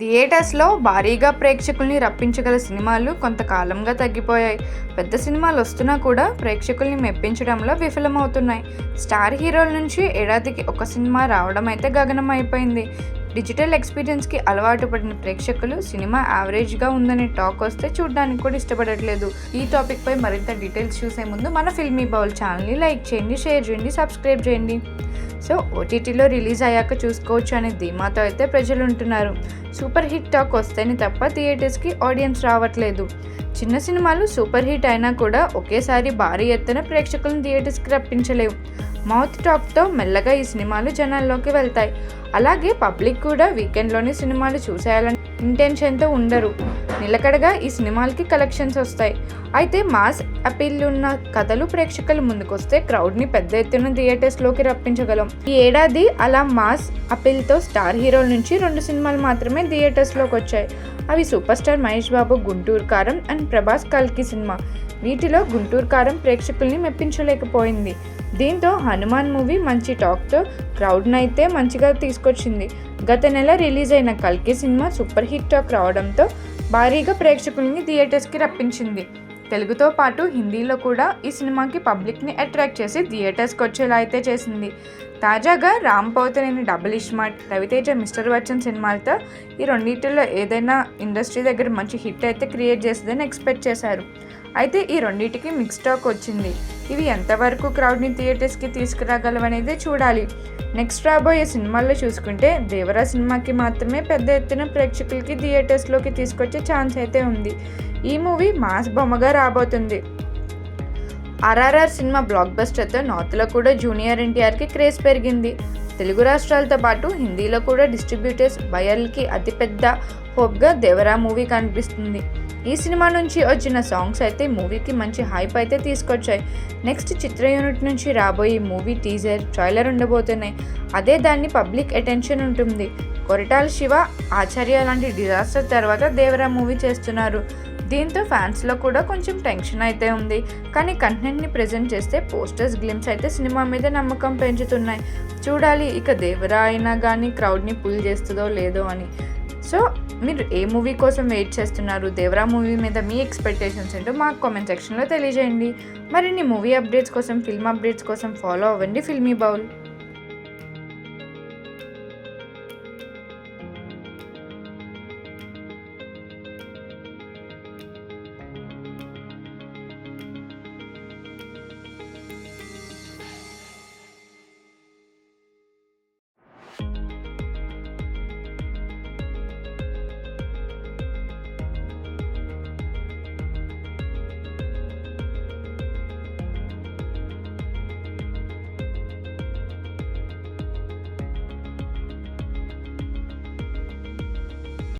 థియేటర్స్లో భారీగా ప్రేక్షకుల్ని రప్పించగల సినిమాలు కొంతకాలంగా తగ్గిపోయాయి. పెద్ద సినిమాలు వస్తున్నా కూడా ప్రేక్షకుల్ని మెప్పించడంలో విఫలమవుతున్నాయి. స్టార్ హీరోల నుంచి ఏడాదికి ఒక సినిమా రావడం అయితే గగనం అయిపోయింది డిజిటల్ ఎక్స్పీరియన్స్కి అలవాటు పడిన ప్రేక్షకులు సినిమా యావరేజ్గా ఉందనే టాక్ వస్తే చూడడానికి కూడా ఇష్టపడట్లేదు. ఈ టాపిక్పై మరింత డీటెయిల్స్ చూసే ముందు మన ఫిల్మీ బౌల్ ఛానల్ని లైక్ చేయండి షేర్ చేయండి సబ్స్క్రైబ్ చేయండి. సో ఓటీటీలో రిలీజ్ అయ్యాక చూసుకోవచ్చు అనే ధీమాతో అయితే ప్రజలు ఉంటున్నారు. సూపర్ హిట్ టాక్ వస్తేనే తప్ప థియేటర్స్కి ఆడియన్స్ రావట్లేదు. చిన్న సినిమాలు సూపర్ హిట్ అయినా కూడా ఒకేసారి భారీ ఎత్తున ప్రేక్షకులను థియేటర్స్కి రప్పించలేవు. మౌత్ టాక్తో మెల్లగా ఈ సినిమాలు జనాల్లోకి వెళ్తాయి. అలాగే పబ్లిక్ కూడా వీకెండ్లోనే సినిమాలు చూసేయాలని ఇంటెన్షన్తో ఉండరు. నిలకడగా ఈ సినిమాలకి కలెక్షన్స్ వస్తాయి. అయితే మాస్ అపీల్ ఉన్న కథలు ప్రేక్షకుల ముందుకొస్తే క్రౌడ్ని పెద్ద ఎత్తున థియేటర్స్లోకి రప్పించగలం. ఈ ఏడాది అలా మాస్ అపీల్తో స్టార్ హీరోల నుంచి రెండు సినిమాలు మాత్రమే థియేటర్స్లోకి వచ్చాయి. అవి super star Mahesh Babu Guntur Kaaram and Prabhas కల్కి సినిమా. వీటిలో గుంటూరు కారం ప్రేక్షకుల్ని మెప్పించలేకపోయింది. దీంతో హనుమాన్ మూవీ మంచి టాక్తో క్రౌడ్ను అయితే మంచిగా తీసుకొచ్చింది. గత నెల రిలీజ్ అయిన కల్కి సినిమా సూపర్ హిట్ టాక్ రావడంతో భారీగా ప్రేక్షకుల్ని థియేటర్స్కి రప్పించింది. తెలుగుతో పాటు హిందీలో కూడా ఈ సినిమాకి పబ్లిక్ని అట్రాక్ట్ చేసి థియేటర్స్కి వచ్చేలా అయితే చేసింది. తాజాగా Ram Pothineni double iSmart Ravi Teja mister Bachchan సినిమాలతో ఈ రెండింటిలో ఏదైనా ఇండస్ట్రీ దగ్గర మంచి హిట్ అయితే క్రియేట్ చేస్తుందని ఎక్స్పెక్ట్ చేశారు. అయితే ఈ రెండింటికి మిక్స్ టాక్ వచ్చింది. ఇవి ఎంతవరకు క్రౌడ్ని థియేటర్స్కి తీసుకురాగలవనేది చూడాలి. నెక్స్ట్ రాబోయే సినిమాల్లో చూసుకుంటే దేవరా సినిమాకి మాత్రమే పెద్ద ఎత్తున ప్రేక్షకులకి థియేటర్స్లోకి తీసుకొచ్చే ఛాన్స్ అయితే ఉంది. ఈ మూవీ మాస్ బొమ్మగా రాబోతుంది. ఆర్ఆర్ఆర్ సినిమా బ్లాక్ బస్టర్తో నార్త్లో కూడా జూనియర్ ఎన్టీఆర్కి క్రేజ్ పెరిగింది. తెలుగు రాష్ట్రాలతో పాటు హిందీలో కూడా డిస్ట్రిబ్యూటర్స్ బయర్లకి అతిపెద్ద హోప్గా దేవరా మూవీ కనిపిస్తుంది. ఈ సినిమా నుంచి వచ్చిన సాంగ్స్ అయితే మూవీకి మంచి హైప్ అయితే తీసుకొచ్చాయి. నెక్స్ట్ చిత్ర యూనిట్ నుంచి రాబోయే మూవీ టీజర్ ట్రైలర్ ఉండబోతున్నాయి. అదే దాన్ని పబ్లిక్ అటెన్షన్ ఉంటుంది. కొరటాల శివ ఆచార్య లాంటి డిజాస్టర్ తర్వాత దేవరా మూవీ చేస్తున్నారు. దీంతో ఫ్యాన్స్లో కూడా కొంచెం టెన్షన్ అయితే ఉంది. కానీ కంటెంట్ని ప్రజెంట్ చేస్తే పోస్టర్స్ గ్లిమ్స్ అయితే సినిమా మీద నమ్మకం పెంచుతున్నాయి. చూడాలి ఇక దేవరా అయినా కానీ క్రౌడ్ని పుల్ చేస్తుందో లేదో అని. సో మీరు ఏ మూవీ కోసం వెయిట్ చేస్తున్నారు దేవరా మూవీ మీద మీ ఎక్స్పెక్టేషన్స్ ఏంటో మాకు కామెంట్ సెక్షన్లో తెలియజేయండి. మరిన్ని మూవీ అప్డేట్స్ కోసం ఫిల్మ్ అప్డేట్స్ కోసం ఫాలో అవ్వండి ఫిల్మీ బౌల్